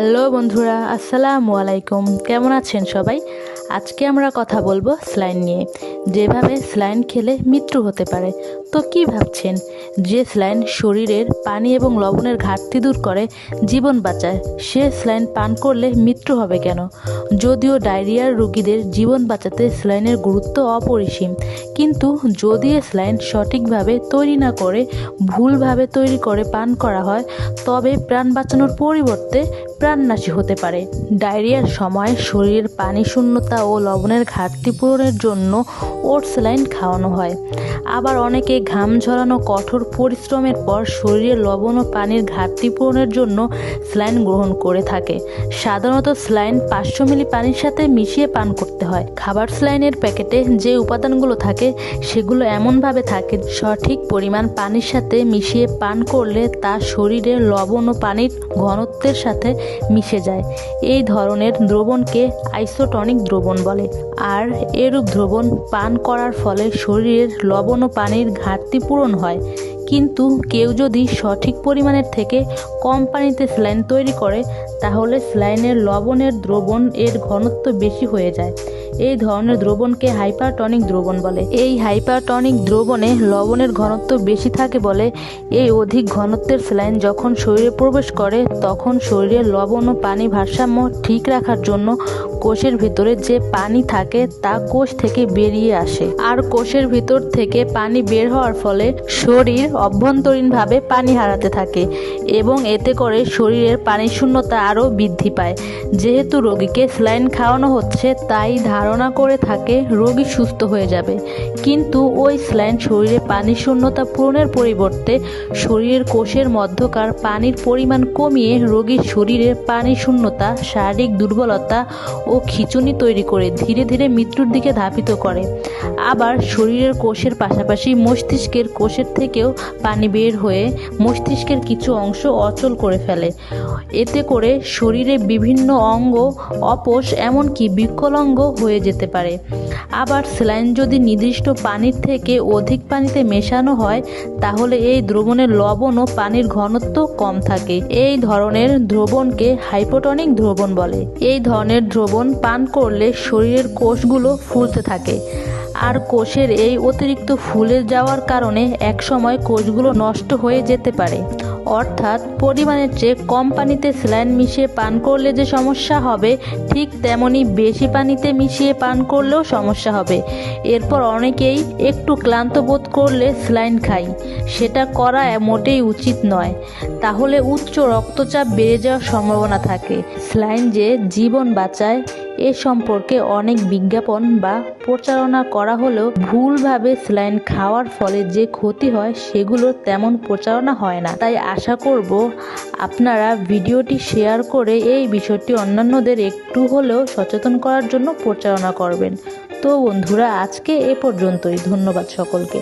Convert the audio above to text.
Hello বন্ধুরা আসসালামু আলাইকুম। কেমন আছেন সবাই? আজকে আমরা কথা বলব স্লাইন নিয়ে। যেভাবে স্লাইন খেলে মৃত্যু হতে পারে। তো কি ভাবছেন? যে স্লাইন শরীরের পানি এবং লবণের ঘাটতি দূর করে, জীবন বাঁচায়। সে স্লাইন পান করলে মৃত্যু হবে কেন? যদিও ডায়রিয়ার রোগীদের জীবন বাঁচাতে স্লাইনের গুরুত্ব অপরিসীম। কিন্তু যদি স্লাইন সঠিকভাবে তৈরি না করে, ভুলভাবে তৈরি করে পান করা হয়, তবে প্রাণ বাঁচানোর পরিবর্তে প্রাণনাশী হতে পারে। ডায়রিয়ার সময় শরীরের পানি শূন্যতা ও লবণের ঘাটতি পূরণের জন্য ওট স্যালাইন খাওয়ানো হয়। আবার অনেকে ঘাম ঝরানো কঠোর পরিশ্রমের পর শরীরে লবণ ও পানির ঘাটতি পূরণের জন্য স্লাইন গ্রহণ করে থাকে। সাধারণত স্লাইন পাঁচশো মিলি পানির সাথে মিশিয়ে পান করতে হয়। খাবার স্লাইনের প্যাকেটে যে উপাদানগুলো থাকে, সেগুলো এমনভাবে থাকে, সঠিক পরিমাণ পানির সাথে মিশিয়ে পান করলে তা শরীরে লবণ ও পানির ঘনত্বের সাথে মিশে যায়। এই ধরনের দ্রবণকে আইসোটনিক দ্রবণ বলে। আর এরূপ দ্রবণ পান করার ফলে শরীরের লবণ ও পানির ঘাটতি পূরণ হয়। কিন্তু কেউ যদি সঠিক পরিমাণের থেকে কম পানিতে স্লাইন তৈরি করে, তাহলে স্লাইনের লবণের দ্রবণ এর ঘনত্ব বেশি হয়ে যায়। এই ধরনের দ্রবণকে হাইপারটনিক দ্রবণ বলে। এই হাইপারটনিক দ্রবণে লবণের ঘনত্ব বেশি থাকে বলে এই অধিক ঘনত্বের স্যালাইন যখন শরীরে প্রবেশ করে, তখন শরীরে লবণ ও পানি ভারসাম্য ঠিক রাখার জন্য কোষের ভিতরে যে পানি থাকে, তা কোষ থেকে বেরিয়ে আসে। আর কোষের ভিতর থেকে পানি বের হওয়ার ফলে শরীর অভ্যন্তরীণভাবে পানি হারাতে থাকে এবং এতে করে শরীরের পানি শূন্যতা আরও বৃদ্ধি পায়। যেহেতু রোগীকে স্যালাইন খাওয়ানো হচ্ছে, তাই ধারণা করে থাকে, রোগী সুস্থ হয়ে যাবে। কিন্তু ওই স্যালাইন শরীরে পানি শূন্যতা পূরণের পরিবর্তে শরীরের কোষের মধ্যকার পানির পরিমাণ কমিয়ে রোগীর শরীরে পানি শূন্যতা, শারীরিক দুর্বলতা ও খিঁচুনি তৈরি করে ধীরে ধীরে মৃত্যুর দিকে ধাবিত করে। আবার শরীরের কোষের পাশাপাশি মস্তিষ্কের কোষের থেকেও পানি বের হয়ে মস্তিষ্কের কিছু অংশ অচল করে ফেলে। এতে করে শরীরে বিভিন্ন অঙ্গ অপোষ, এমনকি বিকলাঙ্গ হয়ে যেতে পারে। আবার স্যালাইন যদি নির্দিষ্ট পানির থেকে অধিক পানিতে মেশানো হয়, তাহলে এই দ্রবণের লবণ ও পানির ঘনত্ব কম থাকে। এই ধরনের দ্রবণকে হাইপোটনিক দ্রবণ বলে। এই ধরনের দ্রবণ পান করলে শরীরের কোষগুলো ফুলতে থাকে। আর কোষের এই অতিরিক্ত ফুলে যাওয়ার কারণে একসময় কোষগুলো নষ্ট হয়ে যেতে পারে। অর্থাৎ পরিমাণের চেয়ে কম পানিতে স্যালাইন মিশিয়ে পান করলে যে সমস্যা হবে, ঠিক তেমনি বেশি পানিতে মিশিয়ে পান করলেও সমস্যা হবে। এরপর অনেকেই একটু ক্লান্ত বোধ করলে স্যালাইন খাই সেটা করা মোটেই উচিত নয়। তাহলে উচ্চ রক্তচাপ বেড়ে যাওয়ার সম্ভাবনা থাকে। স্যালাইন যে জীবন বাঁচায় এ সম্পর্কে অনেক বিজ্ঞাপন বা প্রচারণা করা হলেও ভুলভাবে স্যালাইন খাওয়ার ফলে যে ক্ষতি হয় সেগুলো তেমন প্রচারণা হয় না। তাই আশা করব আপনারা ভিডিওটি শেয়ার করে এই বিষয়টি অন্যান্যদের একটু হলেও সচেতন করার জন্য প্রচারণা করবেন। তো বন্ধুরা, আজকে এ পর্যন্তই। ধন্যবাদ সকলকে।